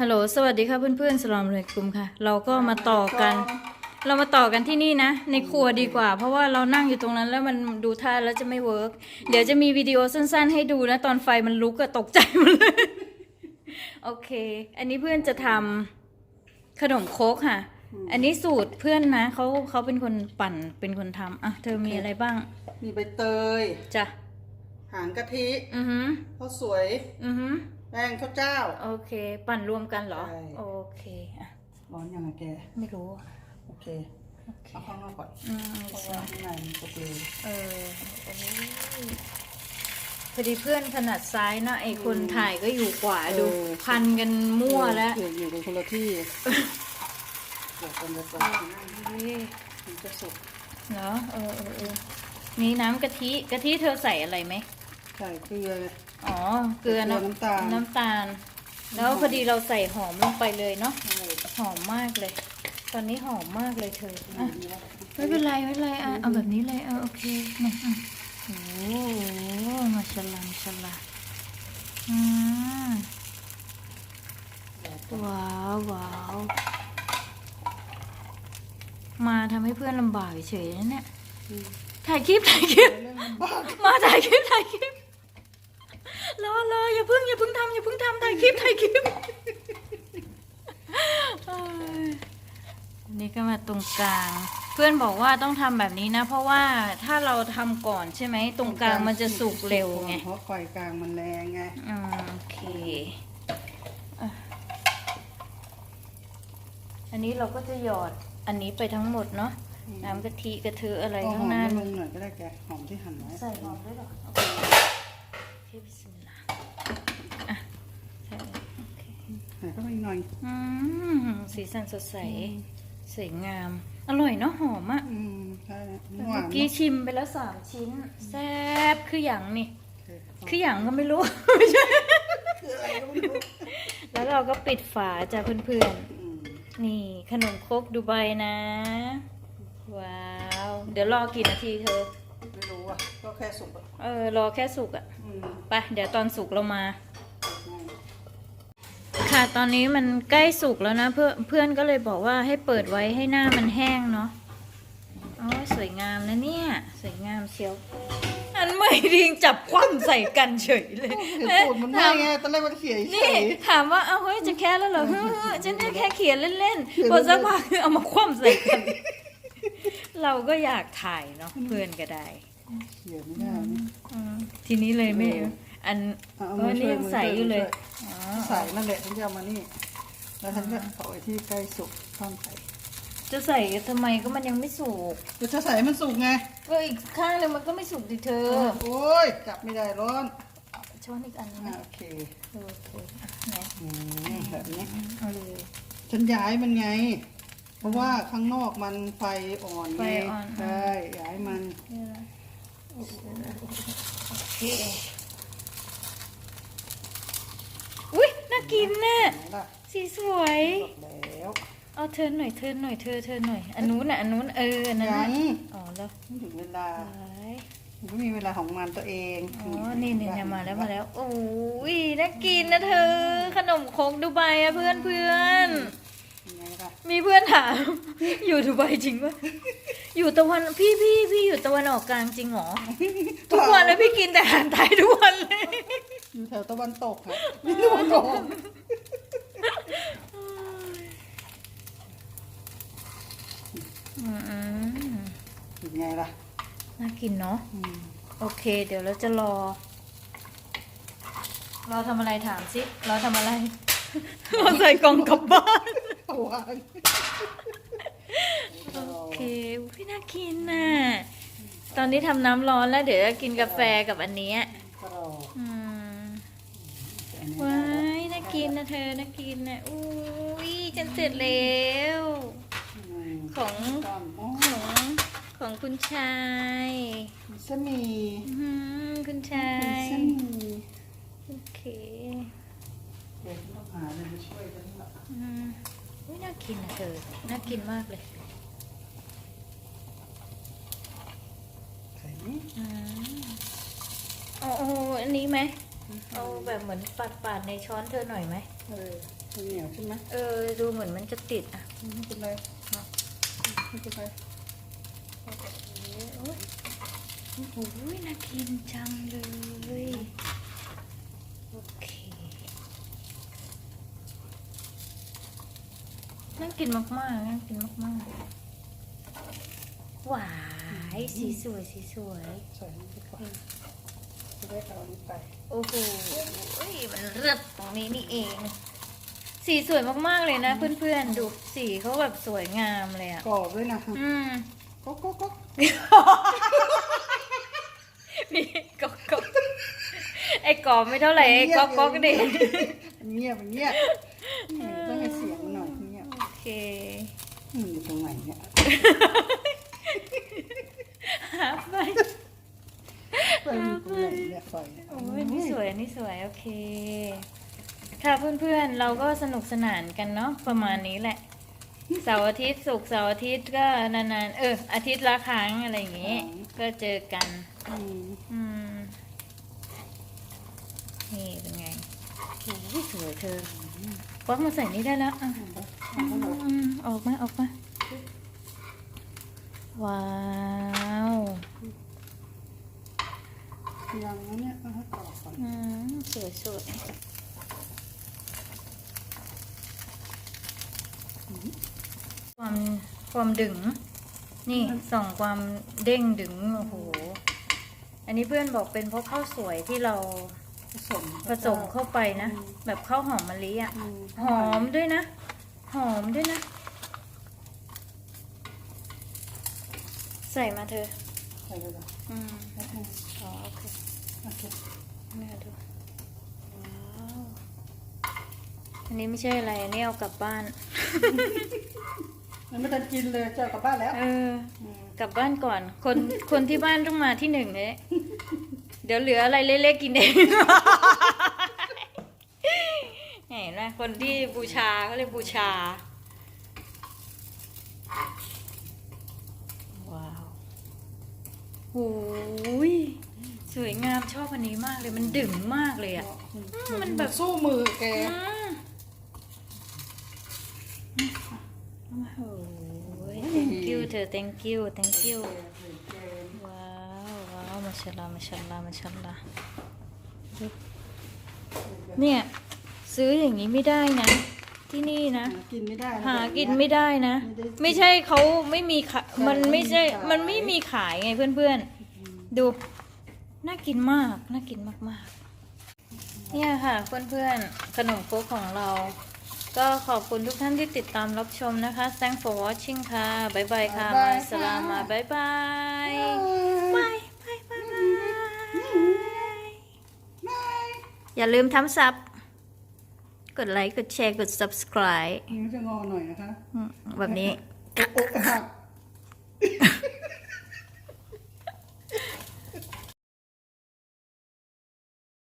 ฮัลโหล สวัสดีค่ะเพื่อนๆสลามเลยกลุ่มค่ะ เราก็มาต่อกัน เรามาต่อกันที่นี่นะ ในครัวดีกว่า เพราะว่าเรานั่งอยู่ตรงนั้นแล้วมันดูท่าแล้วจะไม่เวิร์กเดี๋ยวจะมีวิดีโอสั้นๆ ให้ดูนะ ตอนไฟมันลุกอะตกใจหมดเลยโอเค อันนี้เพื่อนจะทำขนมโคกค่ะ อันนี้สูตรเพื่อนนะเขาเขาเป็นคนปั่นเป็นคนทำอะเธอมีอะไรบ้าง มีใบเตยจ้ะ หางกะทิอือหือข้าวสวยอือหือแป้งข้าวเจ้า โอเค ปั่นรวมกันเหรอ ใช่ โอเคอะร้อนยังไงแก ไม่รู้โอเค โอเคเอาข้างนอกก่อนอืมเพราะว่าข้างในมันจะเปลือยเออโอ้ยพอดีเพื่อนถนัดซ้ายนะไอ้คนถ่ายก็อยู่ขวาดูพันกันมั่วแล้วอยู่อยู่กันคนละที่เดี๋ยวคนละตัวเฮ้ย มันจะสุกเนาะเออเออเออมีน้ำกะทิกะทิเธอใส่อะไรไหม ใส่เกลืออ๋อ เกลือเกลือน้ำตาล น้ำตาล แล้วพอดีเราใส่หอมลงไปเลยเนาะ ใช่หอมมากเลย ตอนนี้หอมมากเลยเธออะนี่ละไม่เป็นไรไม่เป็นไรอะเอาแบบนี้เลยเออโอเคเนี่ยอะโอ้โหมาชาลามาชาลาอืมว้าวว้าวมาทำให้เพื่อนลำบากเฉยๆนะเนี่ยถ่ายคลิปถ่ายคลิป เรื่องลำบากมาถ่ายคลิปถ่ายคลิป รอรออย่าเพิ่งอย่าเพิ่งทำอย่าเพิ่งทำถ่ายคลิปถ่ายคลิปเอ้ยนี่ก็มาตรงกลาง เพื่อนบอกว่าต้องทำแบบนี้นะ เพราะว่าถ้าเราทำก่อนใช่ไหมตรงกลางมันจะสุกเร็วไงเพราะไฟกลางมันแรงไงอืมโอเคอะอันนี้เราก็จะหยอดอันนี้ไปทั้งหมดเนาะน้ำกะทิกระเทืออะไรเอาหข้าองมหน้า ให้ลุงหน่อยก็ได้แกหอมที่หั่นไว้ ใส่หอมด้วยเหรอโอเคโอ เคบิสมิลลาห์อะใส่เลยโอเคใส่เข้าไปอีกหน่อย อืมสีสันสดใส สวยงาม อร่อยเนาะหอมอะ อืมใช่หเมื่วาอนกี้เนาะชิมไปแล้วสามชิ้น แซ่บคืออย่างนี่โอเคคืออย่างก็ไม่รู้ ไม่ใช่ คืออะไรก็ไม่รู้แล้วเราก็ปิดฝาจ้ะเพื่อนอืมๆ นี่ขนมครกดูไบนะ ว้าว เดี๋ยวรอกี่นาทีเธอ ไม่รู้อะก็แค่สุกอะเออรอแค่สุกอะอืมไปเดี๋ยวตอนสุกเรามาง่ายค่ะตอนนี้มันใกล้สุกแล้วนะ เพื่อนเพื่อนก็เลยบอกว่าให้เปิดไว้ให้หน้ามันแห้งเนาะอ๋อสวยงามนะเนี่ย สวยงามเชียว อันไม่ริงจับคว่ำใส่กันเฉยเลยเห็นสูตรมันไม่ไงตอนแรกมันเขียนเฉนี่ย ถามว่าเอาเฮ้ยจะแค่แล้วเหรอเฮ้ยฉันจะแค่เขียนเล่นๆพอสักพักเอามาคว่ำใส่กัน เราก็อยากถ่ายเนาะเพื่อนก็ได้เขียนไม่ได้นี่อืมทีนี้เลยไม่อันเอาเอมาอช่นี่วยยังมือใสอยู่เลยช่วอ๋อใส่นั่นแหละฉันจะเอามานี่ แล้วฉันก็เอาไว้ที่ใกล้สุกท่อนไข่จะใส่ทำไมก็มันยังไม่สุกเดี๋ยวจะใส่ให้มันสุกไง ก็อีกข้างหนึงมันก็ไม่สุกดิเธอ โอ้ยจับไม่ได้ร้อนช้อนอีกอันนึงอะนะโอเคโอเคอะไหนอืมแบบนี้เอาเลยฉัฉันย้ายมันไงเพ ราะว่าข้างนอกมันไฟอ่อนไฟไงอ่อน ใช่ย้ายมันนี่นะโอเคอุ้ยน่ากินน่ะไหนล่ะสีสวย บอกแล้วเอาเทิร์นหน่อยเทิร์นหน่อยเธอเทิร์นหน่อยอันนู้นน่ะอันนู้นเอออันนั้นยัน่ะงอ๋อแล้วไม่ถึงเวลาไว้มันก็มีเวลาของมันตัวเองอ๋อนี่นี่เนี่ยมาแล้วมาแล้วโอ้ยน่ากินนะเธอ ขนมครกดูไบอะเพื่อนเพื่อนยังไงล่ะ มีเพื่อนถาม อยู่ดูไบจริงปะอยู่ตะวันพี่พี่พี่อยู่ตะวันออกกลางจริงเหรอ ทุกวันเลยพี่กินแต่อาหารไทยทุกวันเลย อยู่แถวตะวันตกค่ะนี่ตะวันตกอืมยังไงล่ะน่ากินเนาะ อืมโอเค เดี๋ยวเราจะรอรอทำอะไรถามสิรอทำอะไรรอใส่กล่องกลับบ้านเอา วางโอเคอุ๊ยพี่น่ากินน่ะ ตอนนี้ทำน้ำร้อนแล้วเดี๋ยวจะกินกาแฟกับอันเนี้ยกรอบอืมอันนี้ว้าได้ยน่ากินนะเธอน่ากินนะอุ้ยฉันเสร็จแล้วอืมของตอนอ๋อของของคุณชายเส้นหมี่อืมคุณชายเส้นหมี่โอเคเดี๋ยวต้องหาอะไรมาช่วยกันละอืม อุ้ยน่ากินนะเธอ น่ากินมากเลยไข่นี่อืมเอาเอาอันนี้ไหม เอาแบบเหมือนปาดปาดๆในช้อนเธอหน่อยไหม เออเหนียวใช่ไหมเออ ดูเหมือนมันจะติดอะไม่เป็นไรไม่เป็นไรโอ้ยโอ้โหน่ากินจังเลย โอเค น่ากินมากๆน่ากินมากๆหวายสีสวยสีสวย ใส่นี่ดีกว่าจะได้เอาอันนี้ไปโอ้โหมันเลิศตรงนี้นี่เอง สีสวยมากๆเลยนะ เพื่อนๆ ดูสีเขาแบบสวยงามเลยอะ กรอบด้วยนะอืมก็ก็ก็มีก๊อกก๊อกไอ้กอบไม่เท่าไหร่ไอ้ก๊อกก๊อกดิเงียบเงียบ หนเนี่ยหาไปไฟอยู่ตรงไหนเนี่ยไฟโอ้ยนี่สวยอันนี่สวย โอเค ค่ะเพื่อนๆ เราก็สนุกสนานกันเนาะประมาณนี้แหละ เสาร์อาทิตย์ศุกร์เสาร์อาทิตย์ก็นานๆ เออ อาทิตย์ละครั้งอะไรอย่างงี้ ก็เจอกัน อืมอืม นี่เป็นไงโอ้ยสวยเธอควักมาใส่นี่ได้แล้วอะเอาไปเอาไปอืมออกมาออกมา ว้าวยังนะเนี่ยเอาให้กรอบก่อนอืมสวยสวยความความดึง นี่ส่องความเด้งดึงโอ้โห อันนี้เพื่อนบอกเป็นเพราะข้าวสวยที่เราผสมผสมเข้าไปนะ แบบข้าวหอมมะลิอะอืมหอมด้วยนะ หอมด้วยนะ ใส่มาเธอ ใส่เลยเหรออืมโอเคอ๋อโอเคโอเคแม่ดูว้าวอันนี้ไม่ใช่อะไรอันนี้เอากลับบ้าน มันไม่ทันกินเลยเจอกลับบ้านแล้วเอออืมกลับบ้านก่อน คน คนที่บ้านต้องมาที่หนึ่งเลยเดี๋ยวเหลืออะไรเล็กๆกินเอง เห็นไหมคนที่บูชาเขาเรียกบูชา ว้าว โอ้ยสวยงามชอบอันนี้มากเลยมันดึงมากเลยอะ มันแบบสู้มือแกโอ้โห thank you เธอ thank you thank you ว้าวว้าวมาชาลามาชาลามาชาลาเนี่ย ซื้ออย่างนี้ไม่ได้นะ ที่นี่นะ หากินไม่ได้ะหาแบบกินเยไม่ได้นะไม่ได้ไม่ใช่เขาไม่มีขะใช่มันไม่ใช่ไม่มีขายมันไม่มีขายไงเพื่อนๆ ดู น่ากินมาก น่ากินมากๆ เนี่ยค่ะเพื่อนๆ ขนมครกของเรา ก็ขอบคุณทุกท่านที่ติดตามรับชมนะคะ thanks for watching ค่ะบ๊ายบายค่ะมาสลามาบ๊ายบายบายบายบายบายอย่าลืมทำซับ กดไลค์ กดแชร์ กด subscribe นิ้วจะงอหน่อยนะคะอืมแบบนี้ อกหัก